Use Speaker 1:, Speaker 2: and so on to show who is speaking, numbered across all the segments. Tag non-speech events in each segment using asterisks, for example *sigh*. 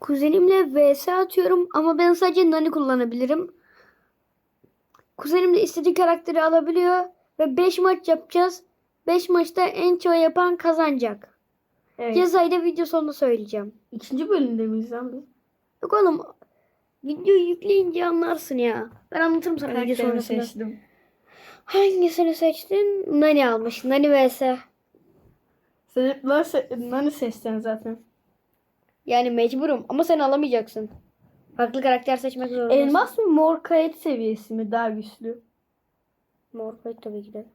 Speaker 1: Kuzenimle vs atıyorum ama ben sadece Nani kullanabilirim. Kuzenim de istediği karakteri alabiliyor ve 5 maç yapacağız. 5 maçta en çok yapan kazanacak.
Speaker 2: Evet.
Speaker 1: Cezayı da video sonunda söyleyeceğim.
Speaker 2: İkinci bölümde miyiz lan biz?
Speaker 1: Yok oğlum videoyu yükleyince anlarsın ya. Ben anlatırım sana video sonrasında.
Speaker 2: seçtim.
Speaker 1: Hangisini seçtin? Nani almış. Nani vs.
Speaker 2: Sen hep Nani seçeceksin zaten.
Speaker 1: Yani mecburum ama sen alamayacaksın. Farklı karakter seçmek zorundasın.
Speaker 2: Elmas mı mor kayıt seviyesi mi daha güçlü?
Speaker 1: Mor kayıt tabii ki de.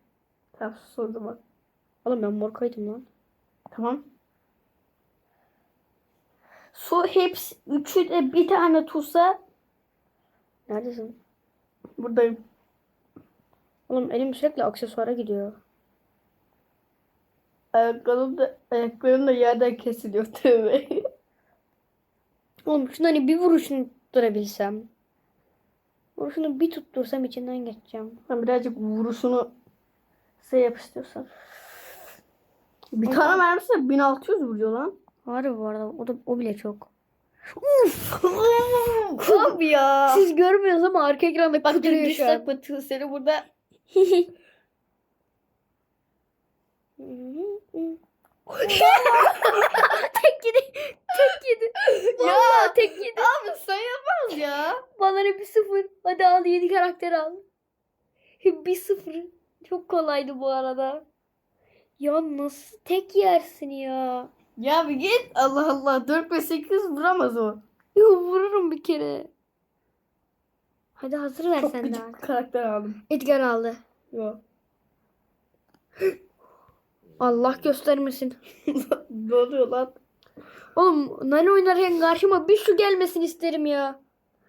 Speaker 2: Tamam sordum bak.
Speaker 1: Oğlum ben mor kayıtım lan.
Speaker 2: Tamam. Su hepsi üçü de bir tane tutsa
Speaker 1: Neredesin?
Speaker 2: buradayım.
Speaker 1: Oğlum elim sürekli aksesuara gidiyor.
Speaker 2: Ayaklarım da, ayaklarım da yerden kesiliyor *laughs* tövbe.
Speaker 1: Oğlum şunu hani bir vuruşunu tutturabilsem. Vuruşunu bir tuttursam içinden geçeceğim.
Speaker 2: Ben birazcık vuruşunu şey yap istiyorsan. Bir tane mermisi 1600 vuruyor lan.
Speaker 1: Harbi bu arada o da o bile çok. *laughs*
Speaker 2: Abi ya.
Speaker 1: Siz görmüyorsunuz ama arka ekranda
Speaker 2: Bak
Speaker 1: kuduruyor şu an.
Speaker 2: saklatıyor seni burada. *laughs*
Speaker 1: tek yedi. Tek yedi. Vallahi tek *laughs* yedi.
Speaker 2: Abi sayamaz ya.
Speaker 1: Bana ne bir sıfır. Hadi al yeni karakter al. *laughs* Bir sıfır. Çok kolaydı bu arada. Ya nasıl tek yersin ya?
Speaker 2: Ya bir git. Allah Allah. 4 ve 8 vuramaz o.
Speaker 1: Yo vururum bir kere. Hadi hazır ver
Speaker 2: Çok
Speaker 1: sen de.
Speaker 2: bir karakter aldım.
Speaker 1: Edgar aldı.
Speaker 2: Yok. *gasps*
Speaker 1: Allah göstermesin. *laughs*
Speaker 2: ne oluyor lan?
Speaker 1: Oğlum Nani oynarken karşıma bir şu gelmesin isterim ya.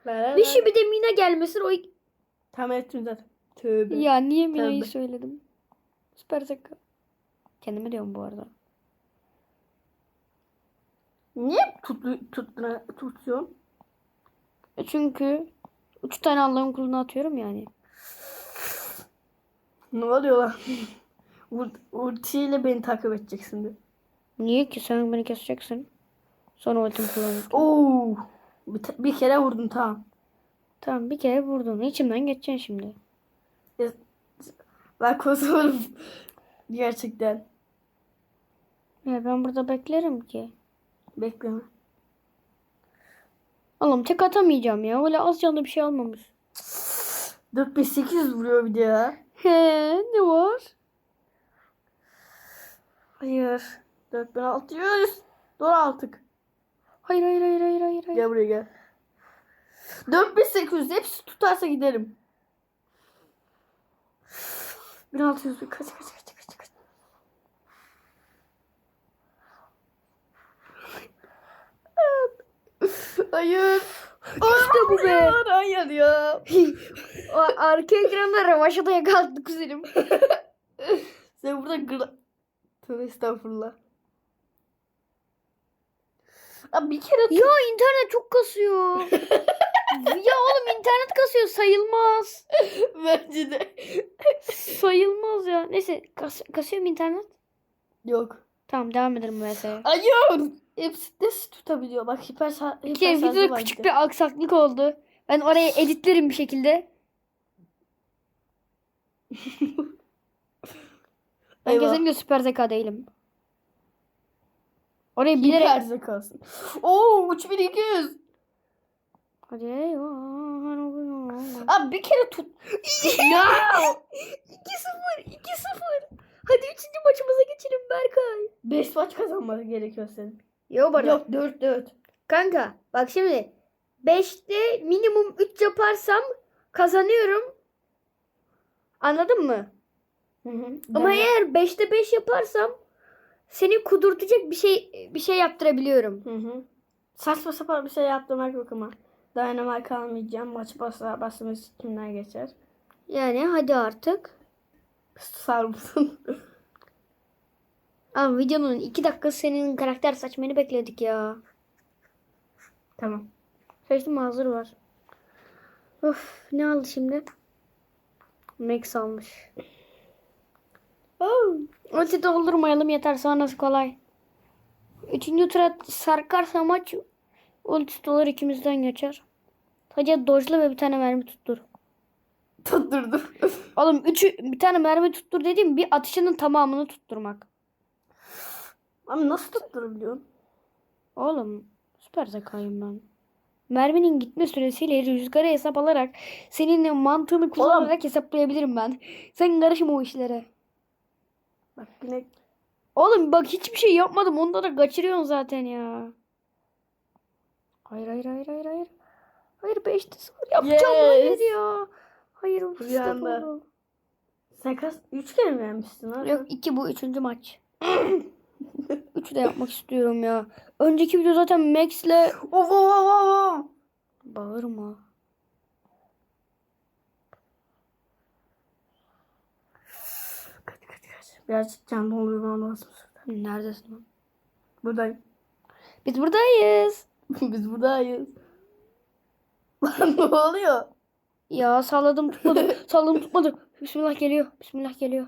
Speaker 1: Bir şu bir de Mina gelmesin. O
Speaker 2: Tam ettim zaten. Tövbe.
Speaker 1: ya niye Mina'yı
Speaker 2: Tövbe.
Speaker 1: söyledim? Süper zeka. Kendime diyorum bu arada.
Speaker 2: Niye tuttu, tuttu, tutuyorsun?
Speaker 1: E Çünkü üç tane Allah'ın kuluna atıyorum yani.
Speaker 2: Ne oluyor lan? *laughs* Ult- Ultiyle beni takip edeceksin de.
Speaker 1: Niye ki sen beni keseceksin? Sonra ultimi kullanıp.
Speaker 2: Oo. Bir, bir kere vurdun tamam.
Speaker 1: Tamam bir kere vurdun. İçimden geçeceksin şimdi.
Speaker 2: Ya, Ben korkuyorum. Gerçekten.
Speaker 1: Ya ben burada beklerim ki.
Speaker 2: Bekleme.
Speaker 1: Oğlum tek atamayacağım ya. Öyle az canlı bir şey almamış.
Speaker 2: 4800 vuruyor bir de ya.
Speaker 1: He ne var?
Speaker 2: Hayır. 4600. Dur artık.
Speaker 1: Hayır hayır hayır hayır hayır. hayır.
Speaker 2: Gel buraya gel. 4800 hepsi tutarsa giderim. 1600 kaç kaç kaç kaç kaç. Hayır.
Speaker 1: İşte bu be.
Speaker 2: Hayır, ya. *laughs*
Speaker 1: Arka ekranda ravaşata yakaladı kuzenim.
Speaker 2: Sen burada gıra... Tövbe estağfurullah. Abi bir kere
Speaker 1: ya internet çok kasıyor. ya oğlum internet kasıyor sayılmaz.
Speaker 2: bence de.
Speaker 1: Sayılmaz ya. Neyse kas kasıyor mu internet?
Speaker 2: Yok.
Speaker 1: Tamam devam edelim mesela.
Speaker 2: Hayır. Hepsi de tutabiliyor. Bak hiper,
Speaker 1: Bir
Speaker 2: hiper
Speaker 1: kere
Speaker 2: şarjı
Speaker 1: videoda küçük
Speaker 2: bir
Speaker 1: bir aksaklık oldu. Ben oraya editlerim bir şekilde. Ben kesinlikle süper zeka değilim.
Speaker 2: Hiper
Speaker 1: bilerek...
Speaker 2: zekasın. Oo 3200.
Speaker 1: Hadi.
Speaker 2: Abi bir kere tut. *laughs* ya.
Speaker 1: 2-0 2-0. Hadi üçüncü maçımıza geçelim Berkay.
Speaker 2: 5 maç kazanması gerekiyor senin.
Speaker 1: Yok bana.
Speaker 2: Yok 4 4.
Speaker 1: Kanka bak şimdi 5'te minimum 3 yaparsam kazanıyorum. Anladın mı?
Speaker 2: Hı hı.
Speaker 1: Ama eğer 5'te 5 yaparsam seni kudurtacak bir şey bir şey yaptırabiliyorum.
Speaker 2: Hı hı. Saçma sapan bir şey yaptırmak yok ama. Dynamite almayacağım. Maç basar basımız kimler geçer?
Speaker 1: Yani hadi artık.
Speaker 2: Sar mısın?
Speaker 1: Ama videonun 2 dakika senin karakter saçmanı bekledik ya.
Speaker 2: tamam.
Speaker 1: Seçtim hazır var. Of ne aldı şimdi? Max almış. Oh, ulti doldurmayalım yeter sonrası kolay. Üçüncü tura sarkarsa maç Ulti dolar ikimizden geçer. Sadece dojla ve bir tane mermi tuttur.
Speaker 2: Tutturdum. *laughs*
Speaker 1: Oğlum üçü bir tane mermi tuttur dediğim bir atışının tamamını tutturmak.
Speaker 2: Ama nasıl tutturabiliyorsun?
Speaker 1: Oğlum süper zekayım ben. Merminin gitme süresiyle rüzgarı hesap alarak seninle mantığını kullanarak hesaplayabilirim ben. Sen karışma o işlere.
Speaker 2: Bak yine
Speaker 1: Oğlum bak hiçbir şey yapmadım. Onda da kaçırıyorsun zaten ya. Hayır hayır hayır hayır hayır. Hayır 5'te 0 yapacağım. Hayır
Speaker 2: Yes.
Speaker 1: ya. Hayır bu
Speaker 2: Bir anda.
Speaker 1: oldu.
Speaker 2: sen kaç? Üç kere mi vermiştin abi?
Speaker 1: Yok 2 bu 3. maç. 3 de yapmak istiyorum ya. Önceki video zaten Max'le
Speaker 2: of of of, of.
Speaker 1: bağırma.
Speaker 2: Kaç kaç kaç. Birazcık can doldurmam lazım.
Speaker 1: Neredesin lan?
Speaker 2: Buradayım.
Speaker 1: Biz buradayız. *laughs*
Speaker 2: Biz buradayız. Lan ne oluyor?
Speaker 1: Ya salladım tutmadı. *laughs* salladım tutmadı. Bismillah geliyor. Bismillah geliyor.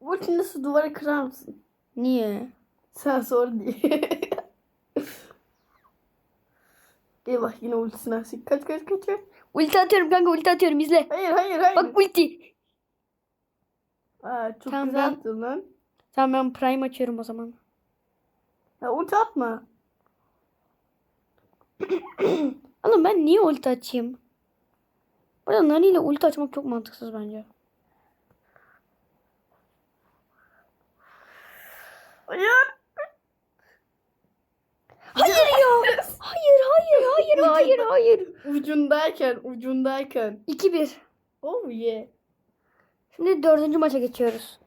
Speaker 2: Ulti nasıl duvara kırar mısın?
Speaker 1: Niye?
Speaker 2: Sen sor diye. *laughs* Eyvah yine ultisini açtık. Kaç kaç kaç kaç.
Speaker 1: Ulti atıyorum kanka ulti atıyorum izle.
Speaker 2: Hayır hayır hayır.
Speaker 1: Bak ulti.
Speaker 2: Aa, çok
Speaker 1: Tamam,
Speaker 2: güzel
Speaker 1: ben-
Speaker 2: attın lan.
Speaker 1: Tamam ben prime açıyorum o zaman.
Speaker 2: Ya ulti atma. *clears throat*
Speaker 1: Oğlum ben niye ulti açayım? Burada Nani ile ulti açmak çok mantıksız bence.
Speaker 2: Hayır.
Speaker 1: Hayır ya. Hayır hayır hayır hayır hayır.
Speaker 2: Ucundayken ucundayken.
Speaker 1: 2-1.
Speaker 2: Oh yeah.
Speaker 1: Şimdi dördüncü maça geçiyoruz.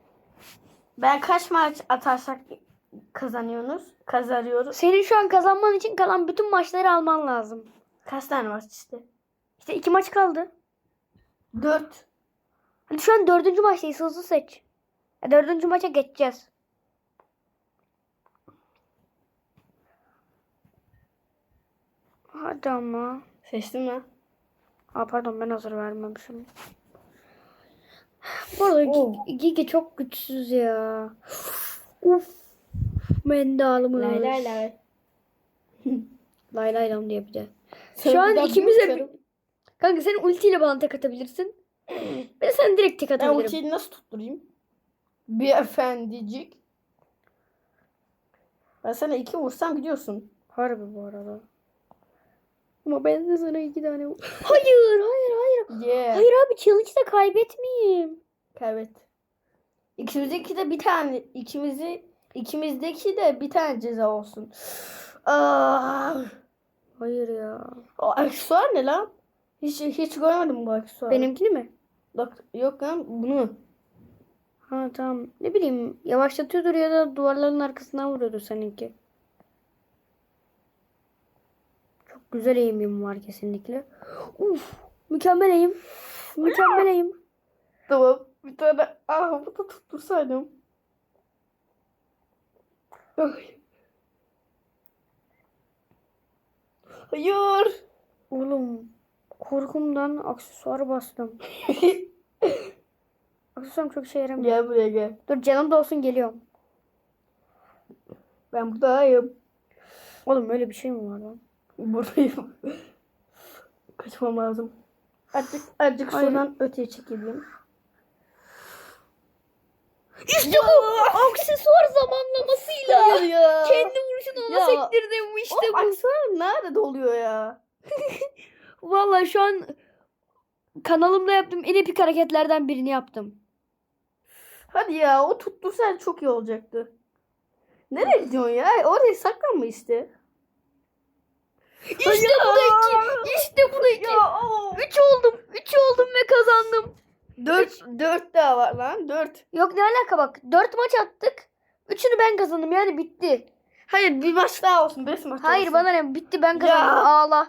Speaker 2: Ben kaç maç atarsak kazanıyorsunuz? Kazanıyoruz.
Speaker 1: Senin şu an kazanman için kalan bütün maçları alman lazım.
Speaker 2: Kaç tane maç işte?
Speaker 1: İşte iki maç kaldı.
Speaker 2: Dört.
Speaker 1: Hadi şu an dördüncü maçtayız hızlı seç. Ya dördüncü maça geçeceğiz. Hadi ama.
Speaker 2: Seçtin mi?
Speaker 1: Aa, pardon ben hazır vermemişim. Bu arada
Speaker 2: Oh.
Speaker 1: Gi- Gigi çok güçsüz ya. Uf. Mendalımız.
Speaker 2: Lay lay lay.
Speaker 1: Lay lay lam diye bir de.
Speaker 2: Sen
Speaker 1: Şu an ikimiz de... Kanka sen ultiyle bana tek atabilirsin. Ben sen direkt tek
Speaker 2: Ben
Speaker 1: atabilirim.
Speaker 2: ultiyi nasıl tutturayım? Bir efendicik. Ben sana iki vursam gidiyorsun.
Speaker 1: Harbi bu arada. Ama ben de sana iki tane... Hayır hayır hayır.
Speaker 2: Yeah.
Speaker 1: Hayır abi challenge'da kaybetmeyeyim.
Speaker 2: Evet. İkimizdeki de bir tane ikimizi ikimizdeki de bir tane ceza olsun. Aa,
Speaker 1: Hayır ya.
Speaker 2: o aksesuar ne lan? Hiç hiç görmedim bu aksesuarı.
Speaker 1: Benimkini mi?
Speaker 2: Yok, yok lan bunu.
Speaker 1: Ha tamam. Ne bileyim yavaşlatıyordur ya da duvarların arkasından vuruyordur seninki. Çok güzel eğimim var kesinlikle. Uf, mükemmel eğim. Mükemmel eğim.
Speaker 2: Tamam. Bir tane ah bu da tuttursaydım. Ay. Hayır.
Speaker 1: Oğlum korkumdan aksesuar bastım. *laughs* Aksesuarım çok işe yaramıyor.
Speaker 2: gel buraya gel.
Speaker 1: Dur canım da olsun geliyorum.
Speaker 2: Ben buradayım.
Speaker 1: Oğlum öyle bir şey mi var lan?
Speaker 2: Buradayım. *laughs* Kaçmam lazım. Azıcık, azıcık şuradan öteye çekeyim.
Speaker 1: İşte bu aksesuar zamanlamasıyla.
Speaker 2: Hayır ya.
Speaker 1: Kendi vuruşunu ona
Speaker 2: Ya.
Speaker 1: sektirdim işte
Speaker 2: o
Speaker 1: bu.
Speaker 2: aksesuar nerede oluyor ya? *laughs*
Speaker 1: Vallahi şu an kanalımda yaptığım en epik hareketlerden birini yaptım.
Speaker 2: Hadi ya o tuttursan çok iyi olacaktı. Nereye gidiyorsun ya? Oraya saklanma işte.
Speaker 1: İşte bu da iki. İşte bu da iki.
Speaker 2: Ya.
Speaker 1: Üç oldum. Üç oldum ve kazandım.
Speaker 2: Dört, dört daha var lan. Dört.
Speaker 1: Yok ne alaka bak. Dört maç attık. Üçünü ben kazandım yani bitti.
Speaker 2: Hayır bir maç daha olsun. Beş maç
Speaker 1: Hayır
Speaker 2: olsun.
Speaker 1: bana ne bitti ben kazandım.
Speaker 2: Ya.
Speaker 1: Ağla.